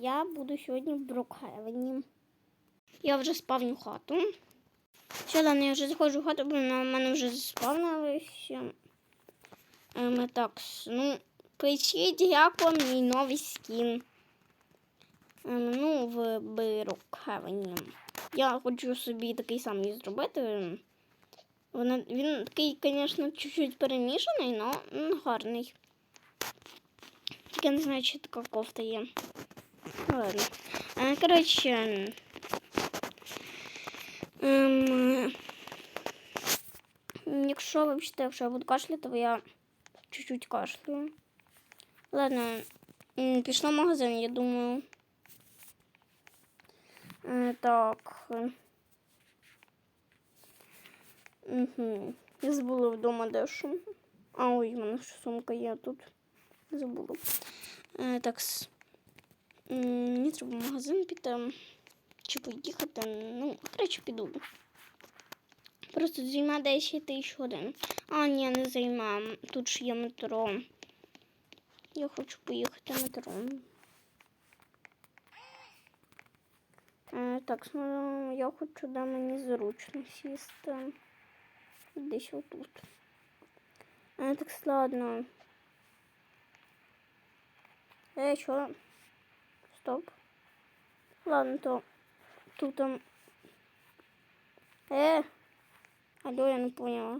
Я буду сьогодні в Брокхевені. Я вже спавню хату. Все, ладно, я вже заходжу в хату, бо на мене вже заспавнилися. Ем, так, ну, пишіть, як вам мій новий скін. Ем, ну, в Брокхевені. Я хочу собі такий самий зробити. Вона, він такий, звісно, чуть-чуть перемішаний, але гарний. Тільки не знаю, чи така кофта є. Ладно. Е, Коротше. Ем, якщо ви бачите, якщо я буду кашляти, то я чуть-чуть кашлю. Ладно, пішла в магазин, я думаю. Е, Так. Угу. Я забула вдома дещо. А ой, в мене сумка є тут. Забула. Е, так. Мені треба в магазин піти. Чи поїхати. Ну, коротше, піду. Просто займа 10 тисяч годин. А, ні, не займа. Тут ж є метро. Я хочу поїхати метро. Е, так, ну, я хочу, де мені зручно сісти. Десь отут. Е, так, ладно. Е, що? Стоп. Ладно, то тут там. Е. Алло, я не поняла.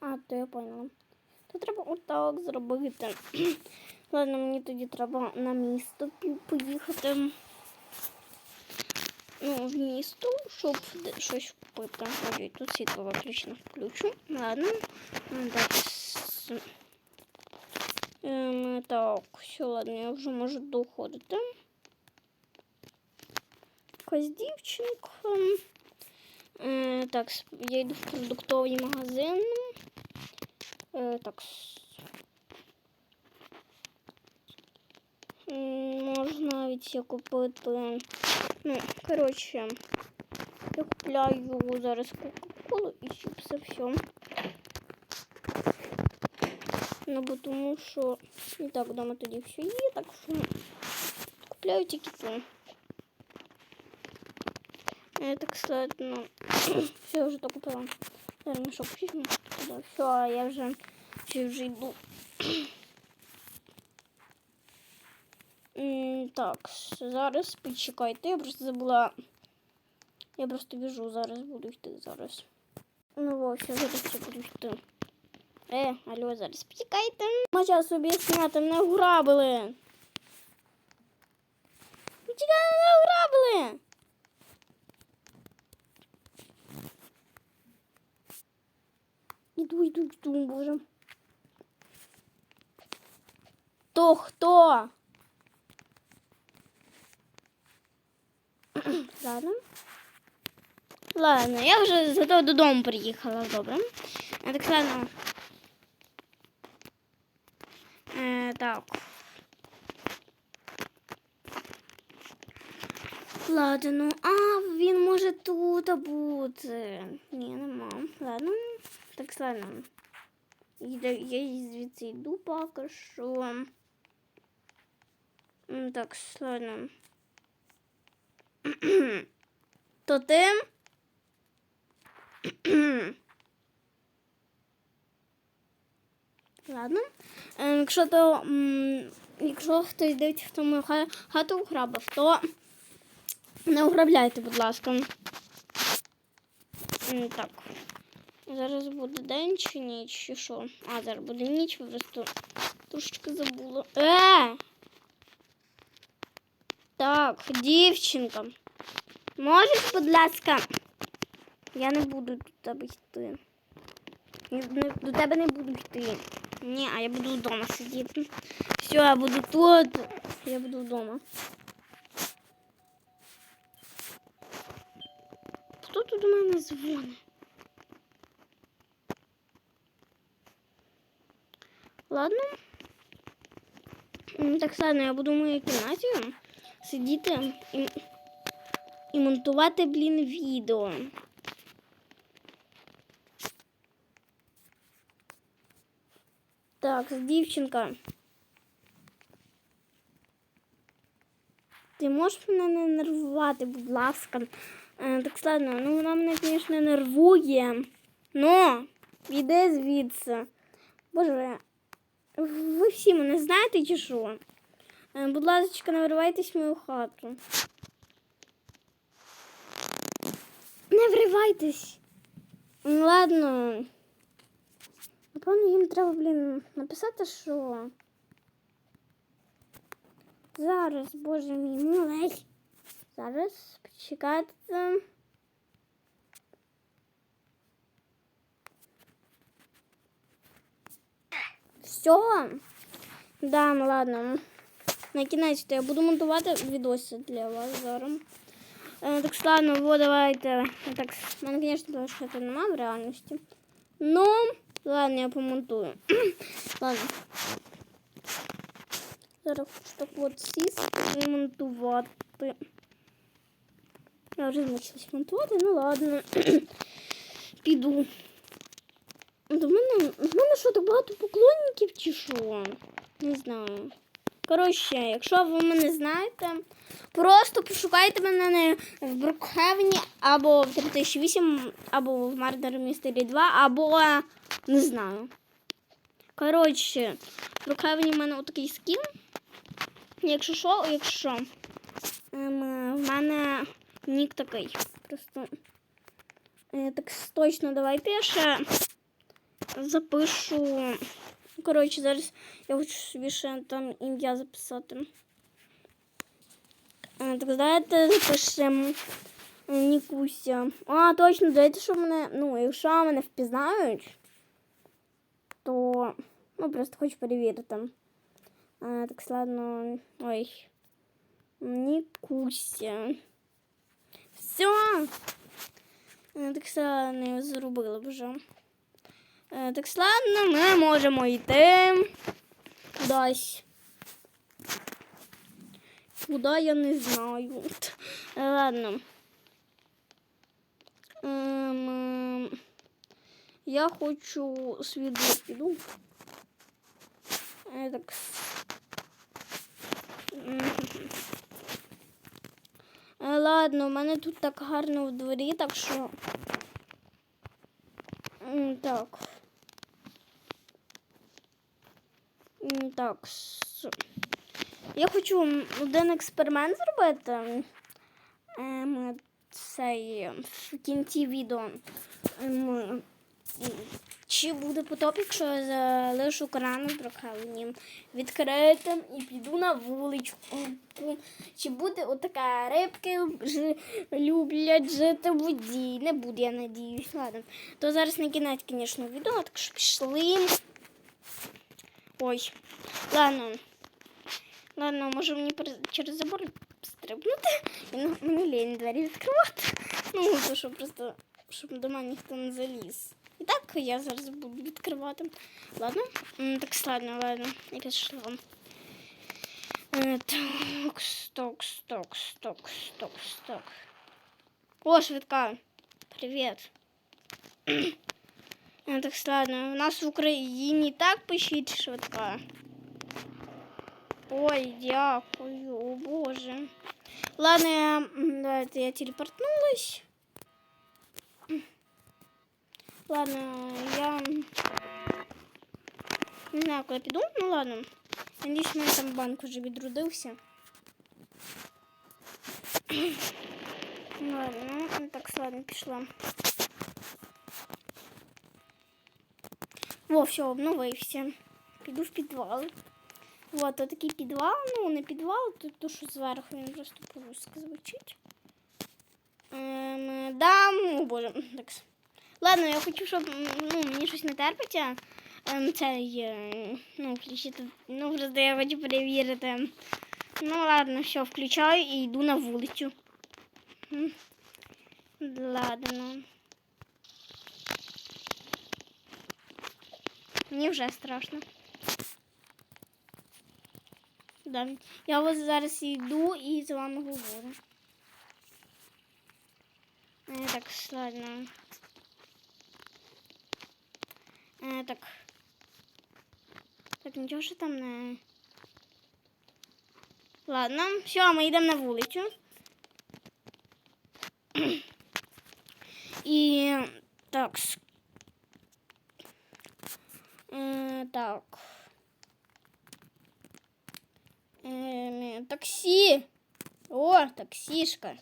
А, то я поняла. То треба отак зробити. Ладно, мені тоді треба на місто пі- поїхати. Ну, в місто, щоб де- щось купити. Ой, тут світло виключено включу. Ладно. М, Так. Ем, так, все, ладно, я вже можу доходити. Якась дівчинка. Е, так, я йду в продуктовий магазин. Е, так. Можна навіть я купити. Ну, коротше, я купляю зараз Кока-Колу і чіпси все. Ну, бо тому що і так вдома тоді все є, так що купляю тільки це. Я так ну, все, я вже то купила. Зараз мішок візьму. туди. Все, я вже, ще вже йду. Так, зараз почекайте, я просто забула. Я просто біжу, зараз буду йти зараз. Ну ось, я зараз буду йти. Е, алло, зараз почекайте. Можа собі зняти, мене ограбили. Почекай, мене ограбили. Іду, іду, іду, боже. То хто? Ладно. Ладно, я вже зато додому приїхала, добре. Е, Так, ладно. Е, так. Ладно, ну, а він може тут бути. Ні, нема. Ладно. Так, ладно. Я, звідси йду поки що. Так, ладно. То ти? Ладно. Е, Якщо то, якщо хтось дивиться, хто мою хату вграбив, то не ограбляйте, будь ласка. М, Так. Зараз буде день чи ніч, чи що? А, зараз буде ніч, просто трошечки забула. Е! Так, дівчинка. Можеш, будь ласка? Я не буду до тебе йти. До тебе не буду йти. Ні, а я буду вдома сидіти. Все, я буду тут. Я буду вдома. Хто тут до мене дзвонить? Ладно. М, Так ладно, я буду в моїй кімнаті сидіти і, і монтувати, блін, відео. Так. Дівчинка. Ти можеш мене не нервувати, будь ласка. Е, так ладно, ну вона мене, звісно, нервує. Ну, іди звідси. Боже, ви всі мене знаєте чи що? Е, будь ласка, не вривайтесь в мою хату. Не вривайтесь. Ладно. Напевно, їм треба, блін, написати, що. Зараз, боже мій, милий. Зараз почекайте. Все? Да, ну ладно. На кінець я буду монтувати відоси для вас зараз. Е, так ладно, во, давайте. Так, в мене, звісно, того, що це немає в реальності. Ну, ладно, я помонтую. ладно. Зараз хочу так от сісти і монтувати. Я вже почалась монтувати, ну ладно. Піду. До мене, в мене що, так багато поклонників чи що? Не знаю. Коротше, якщо ви мене знаєте, просто пошукайте мене в Брукхевені або в 3008, або в Murder Mystery 2, або не знаю. Коротше, в Брукхевені в мене отакий скін. Якщо що, якщо ем, в мене нік такий. Просто е, так точно давайте я ще запишу. Коротше, зараз я хочу собі ще там ім'я записати. Е, Так давайте запишемо е, Нікуся. А, точно, дайте, що мене. Ну, якщо мене впізнають, то ну просто хочу перевірити. А, так ладно. Ой. Нікуся. Все. Е, Так ладно, я зробила вже. Е, Так ладно, ми можемо йти кудись. Куди я не знаю. Е, Ладно. Ем, я хочу свій піду. Е, Так. Ладно, у мене тут так гарно в дворі, так що. Так. М, Так. Я хочу один експеримент зробити. Ем, цей в кінці відео. Ем, чи буде потоп, якщо я залишу кран Брокхавені відкритим і піду на вуличку. Чи буде отака рибки люблять жити в воді? Не буде, я надіюсь. Ладно. То зараз на кінець, звісно, відео, так що пішли. Ой. Ладно. Ладно, може мені пере- через забор стрибнути. І на- мені лінь двері відкривати. Ну, то що просто, щоб до мене ніхто не заліз. І так я зараз буду відкривати. Ладно? М, Так, ладно, ладно. Я пішла. Е, Так, сток, сток, сток, сток, сток. О, швидка. Привіт. Е, Так, ладно. У нас в Україні так пишіть швидка. Ой, дякую, о боже. Ладно, я, давайте я телепортнулась. Ладно, я не знаю, куди піду. Ну ладно. Надіюсь, у мене там банк вже відродився. Ладно, ну так, ладно, пішла. Во, все, обновився. Піду в підвал. Вот, такий підвал, ну не підвал, тут то, що зверху він просто по-русски звучить. Ем, да, ну, боже, так. Ладно, я хочу, щоб ну, мені щось не терпиться. Ем, цей, ну, включити. Ну, просто я хочу перевірити. Ну, ладно, все, включаю і йду на вулицю. Ладно. Мені вже страшно. Да. Я ось зараз йду і з вами говорю. Е, так, ладно. Е, так. Так, нічого що там не. Ладно, все, ми йдемо на вулицю. І так. Так. Е, таксі. О, таксішка.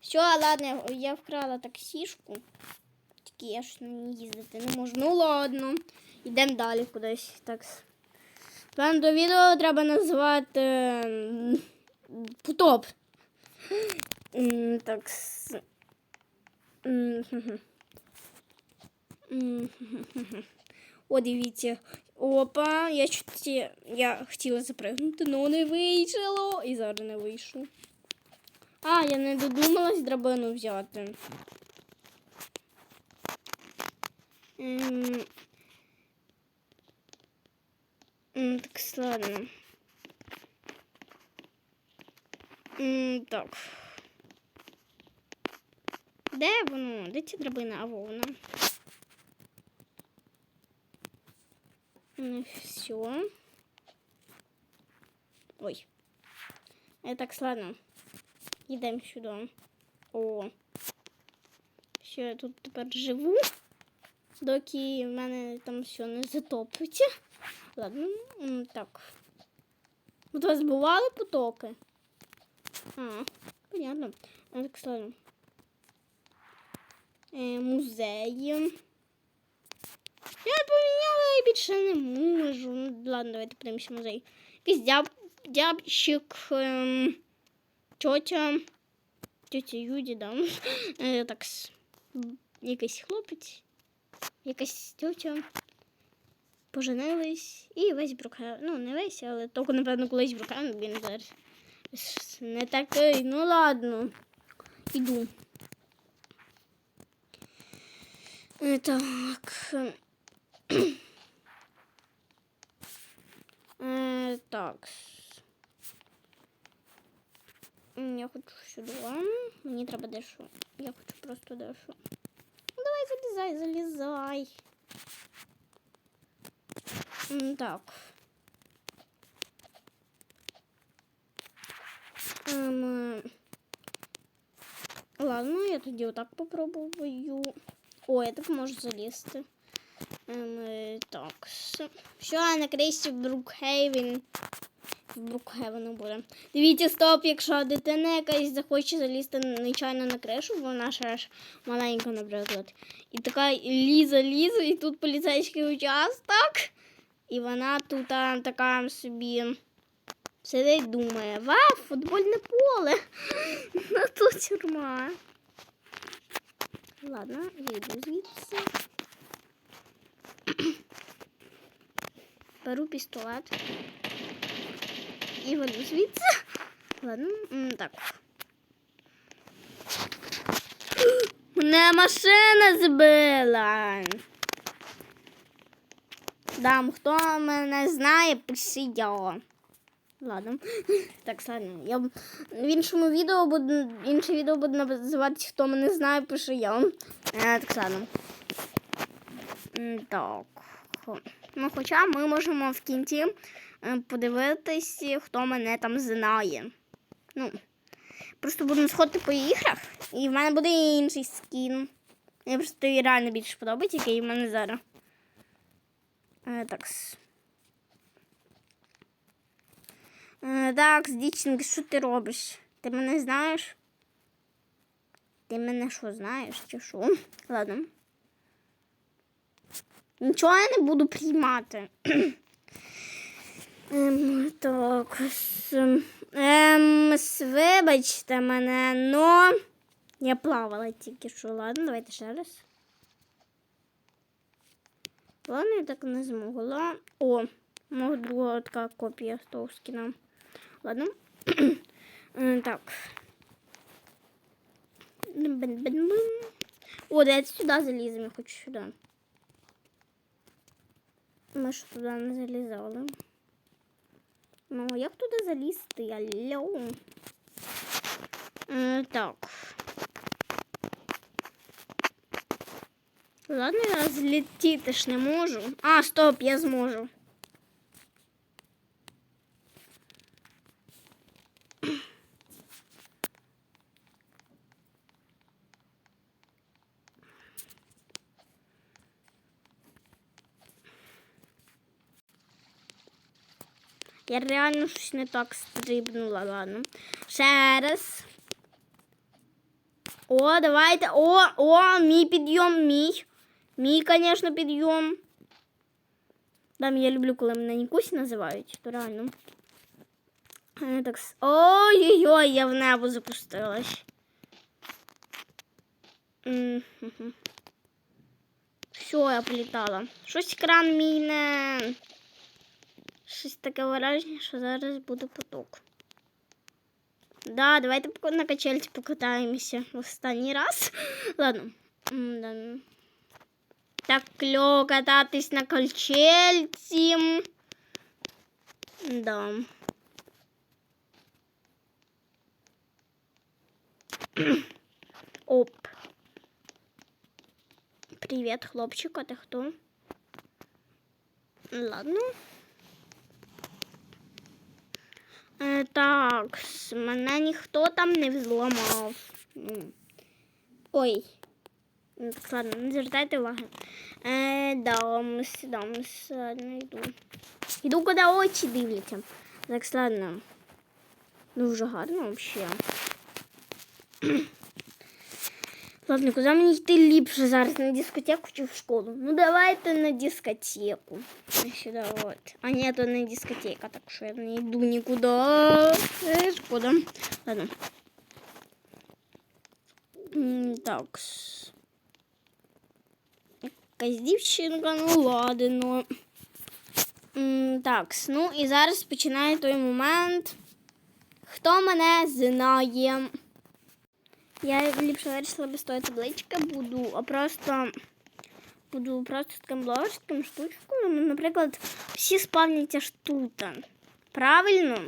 Все, ладно, я вкрала таксішку. Тільки я ж на ній їздити не можу. Ну ладно. Йдемо далі кудись. Так. План до відео треба назвати потоп. Так. с- М, хе-хе. М, хе-хе-хе. О, дивіться. Опа, я чуть я хотіла запригнути, але не вийшло. І зараз не вийшло. А, я не додумалась драбину взяти. М, м, Так, ладно. М, Так. Де воно? Де ця драбина? А во вона. Все. Ой. Я так ладно. Йдемо сюди. О. Що я тут тепер живу, доки в мене там все не затопиться. Ладно, так. От у вас бували потоки? А, понятно. А, так ладно. Е, музеї. Я більше не можу. Ну, ладно, давайте подивимося музей. Якийсь дяб, дябщик, ем, тьотя, тьотя Юді, да. Е, так, якийсь хлопець, якась тьотя. Поженились і весь Брукхевен. Ну, не весь, але тільки, напевно, колись Брукхевен, він зараз не такий. Ну ладно. Іду. Е, Так. Е, Так. М, Я хочу сюди. Мені треба дещо. Я хочу просто дещо. Ну, давай залізай, залізай. М, Так. Ем, Ладно, я тоді отак попробую. О, я так можу залізти. Ем, е, так. Що на криші Брукхейвен? В Брукхевену буде. Дивіться, стоп, якщо дитина якась захоче залізти нечайно на кришу, бо вона ще ж маленька, наприклад. І така лізе, лізе, і тут поліцейський участок. І вона тут а, така собі сидить, думає, вау, футбольне поле. Ну тут тюрма. Ладно, я йду звідси. Беру пістолет. І валю звідси. Ладно, так. Мене машина збила. Дам, хто мене знає, пишіть. Ладно. Так, ладно. Я в іншому відео буде інше відео буде називатися Хто мене знає, пише я. Е, так ладно. Так. Ну, хоча ми можемо в кінці е, подивитись, хто мене там знає. Ну, просто будемо сходити по іграх, і в мене буде інший скін. Мені просто той реально більше подобається, який в мене зараз. Е, так. Е, так, дівчинка, що ти робиш? Ти мене знаєш? Ти мене що знаєш, чи що? Ладно. Нічого я не буду приймати. ем, так. Ем, вибачте мене, но я плавала тільки що. Ладно, давайте ще раз. Ладно, я так не змогла. О, мого друга така копія з того скіна. Ладно. Е, так. О, давайте сюди заліземо, я хочу сюди. Ми ж туди не залізали. Ну, а як туди залізти? Алло. Е, так. Ладно, я злетіти ж не можу. А, стоп, я зможу. Я реально щось не так стрибнула, ладно. Ще раз. О, давайте. О, о, мій підйом, мій. Мій, звісно, підйом. Там я люблю, коли мене Нікусь називають, то реально. Е, Так, с- ой-ой-ой, я в небо запустилась. М-хм-хм. Все, я політала. Щось кран мій не. Щось таке враження, що зараз буде поток. Да, давайте поки на качельці покатаємося в останній раз. Ладно. М, да. Так кльово кататись на качельці. Да. Оп. Привіт, хлопчик, а ти хто? Ладно. Так, мене ніхто там не взламав. Ну. Ой. Ну, Так, ладно, не звертайте уваги. Е, дамс, дамс, ладно, йду. Йду, куди очі дивляться. Так, ладно. Дуже гарно взагалі. Ладно, куди мені йти ліпше зараз на дискотеку чи в школу? Ну давайте на дискотеку. Сюди от. А ні, то не дискотека, так що я не йду нікуди. Е, шкода. Ладно. Так. Якась дівчинка, ну ладно. Так, ну і зараз починає той момент. Хто мене знає? Я ліпше вирішила без тої таблички буду, а просто буду просто таким блочком, штучкою. Ну, наприклад, всі спавняться ж тут. Правильно?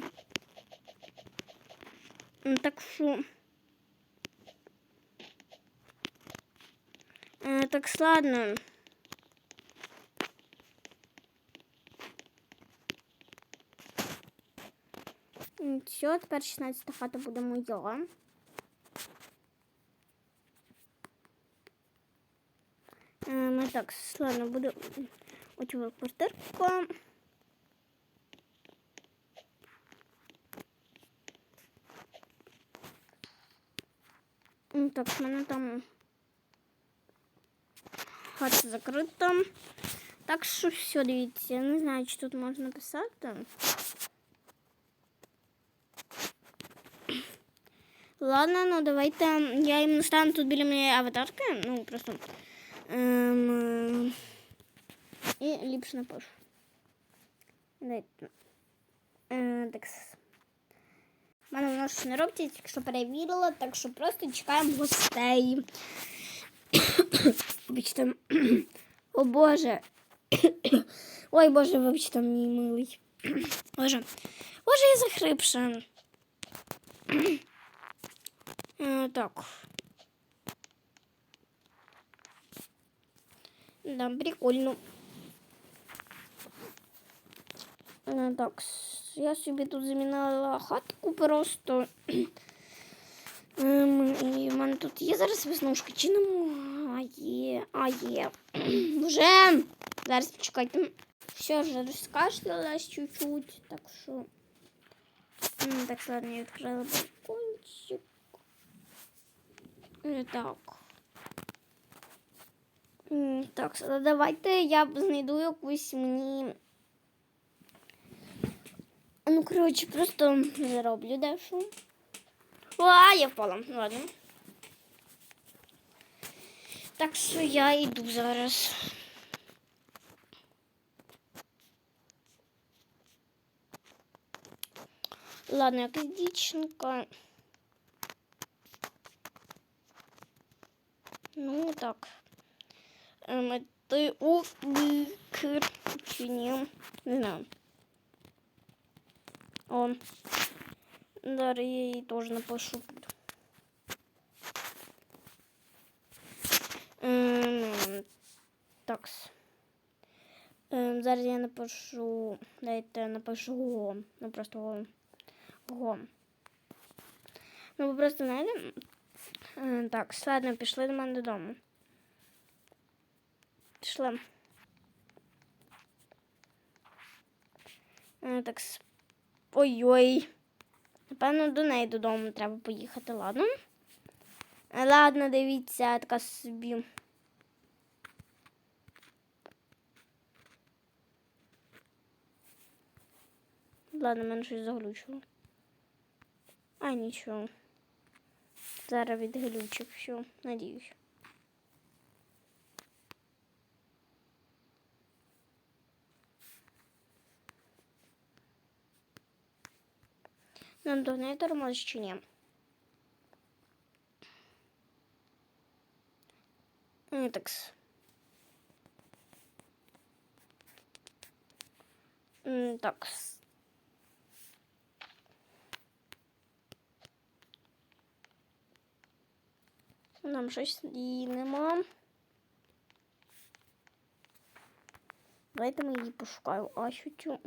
Ну, Так що. Е, Так складно. Все, тепер 16 хата буде моя. Ем, так, ладно, буде оцю квартирку. М, Так, в мене там хата закрита. Так що все, дивіться, я не знаю, чи тут можна писати. Ладно, ну давайте я їм настану тут біля моєї аватарки. Ну, просто. Ем, і ліпше напишу. Е, так. с- мене воно ж не робиться, тільки що перевірила, так що просто чекаємо гостей. Вибачте. О Боже. Ой, Боже, вибачте, мій милий. Боже. Боже, я захрипша. Е, так. Да, прикольно. Е, Так, с- я собі тут замінила хатку просто. Ем, і в мене тут є зараз веснушка чи нема? А є, а є. Вже. Зараз почекайте. Все, вже розкашлялась чуть-чуть, так що. М, Так, ладно, я відкрила балкончик. Е, Так. Так, давайте я знайду якусь мені. Ну, коротше, просто зароблю дещо. А, я впала. Ладно. Так що я йду зараз. Ладно, якась дівчинка. Ну так. Ем, ти у кр? Не знаю. О. Зараз я їй теж напишу. Ем, так. Ем, зараз я напишу. Дайте напишу го. Ну просто го. го. Ну, ви просто знаєте. Так, ладно, пішли до мене додому. Пішли. Е, так. Ой-ой. Напевно, до неї додому треба поїхати, ладно? Ладно, дивіться, така собі. Ладно, мене щось заглючило. А, нічого. Зараз відглючив все, надіюсь. Нам до неї тормоз чи ні? Е, Так. с- М, Так. с- Нам щось і нема. Давайте ми її пошукаю. Асю цю.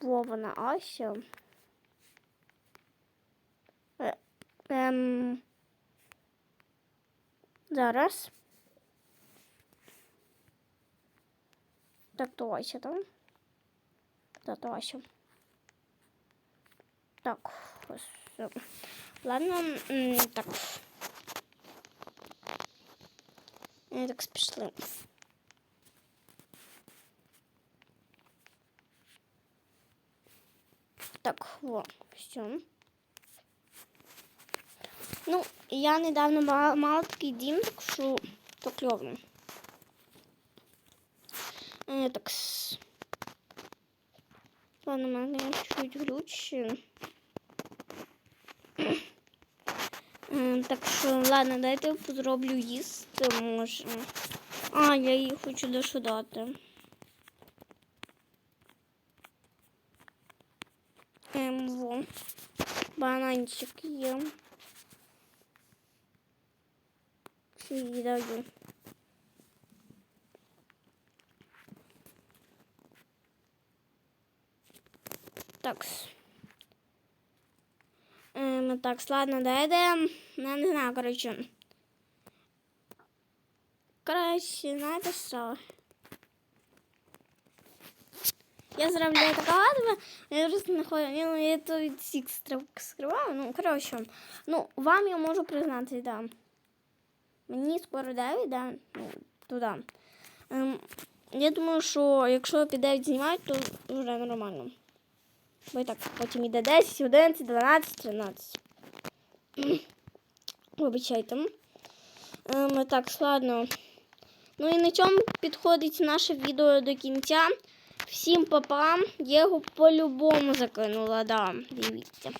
Вона Ася. Е, ем. Зараз. Так, то Ася там. Так, то Ася. Так. Ладно, так. Е, Так, пішли. Так, во, все. Ну, я недавно мала, мала такий дім, так що то кльово. Е, так. Ладно, мене чуть глюч. Е, Так що, ладно, дайте зроблю їсти, може. А, я її хочу дещо дати. Ем, во. Бананчик є. Ще їй даю. Так. Ем, так, ладно, дайте. Я не знаю, коротше. Коротше, знаєте що? Я така ладва, я просто не хочу, ну, я тут всіх скриваю, ну, коротше, ну, вам я можу признати, да. Мені скоро 9, да, ну, туди. Ем, я думаю, що якщо під 9 знімають, то вже нормально. Бо і так, потім іде 10, 11, 12, 13. Вибачайте. Ем, так, ладно. Ну і на цьому підходить наше відео до кінця. Всім папам, його по-любому закинула, да, дивіться.